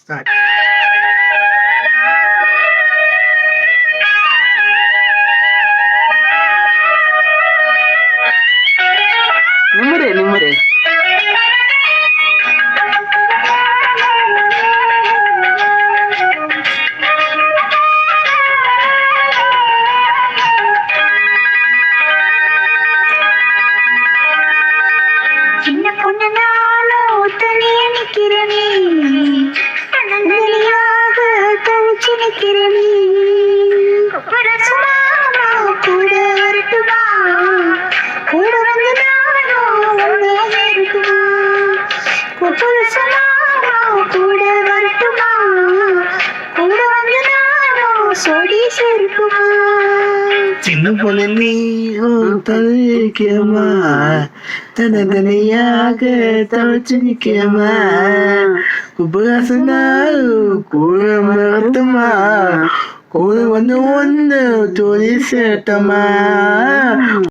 Start நிம்மரு நிம்மரு கூட வரட்டுமா கூட வந்து நானும் சொடி சேர்க்குமா சின்ன பொண்ணு நீ தவிக்கமா தனியாக தவிச்சு நிக்கமா உபகாசனால் கூட மறத்துமா கூட வந்து ஒன்று தொழில் சேட்டமா?